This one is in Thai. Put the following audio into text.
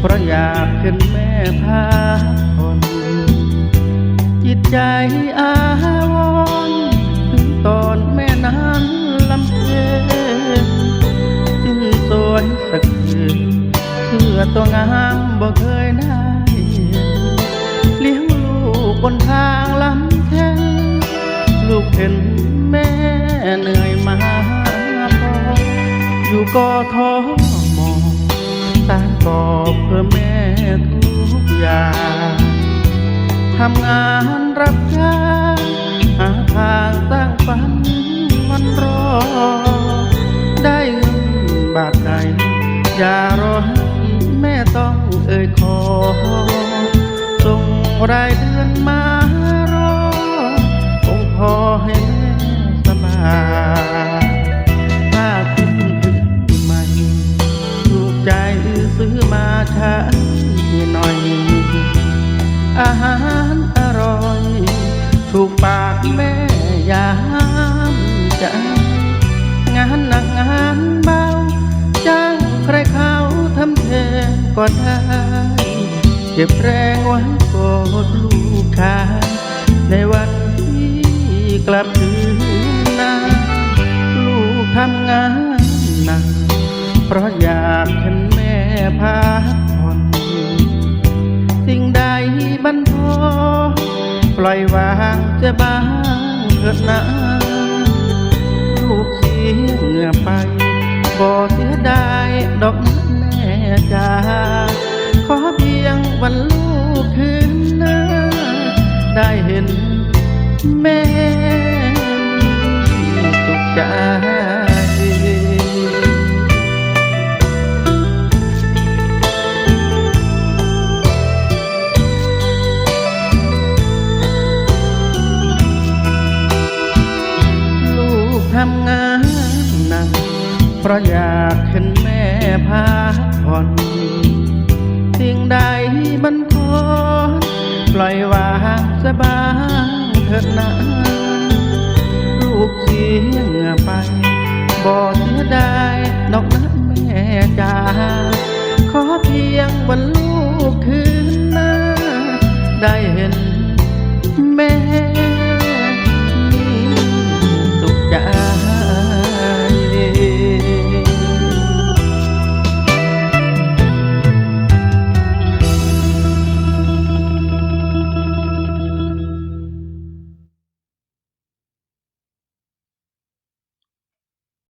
เพราะอยากผ่อนจิตใจอาวรถึงตอนแม่นั้นลำเพนจึงสวยสักคืนเชื่อตัวงามบ่เคยได้เลี้ยงลูกบนทางลำแทงลูกเห็นแม่เหนื่อยมาพออยู่ก็ท้อมอง สารกอบเพื่อแม่ทุกอย่างทำงานรับจ้างหาทางสร้างฝันมันรอ ได้เงินบาทใดอย่ารอให้แม่ต้องเอ่ยขอส่งรายเดือนมา ซื้อมาใช้หน่อย อาหารอร่อย ถูกปากแม่ยามใจงานหนักงานเบา จ้างใครเขาทำแทนก็ได้เก็บแรงไว้กอดลูกชายในวันที่กลับคืนนาลูกทำงานหนักเพราะอยาก ปล่อยวางจะบ้างเถิดนะลูกเสียเหงื่อไปบ่เสียดายดอกแม่จ้าขอเพียงวันลูกคืนหน้าได้เห็นแม่ ราะอยากเห็นแม่พักผ่อนสิ่งใดบันทอนปล่อยวางสบางเถิดนะลูกเสียงไปบ่เสียดายดอกนะแม่จ๋าขอเพียงวันลูกคืนหน้าได้เห็น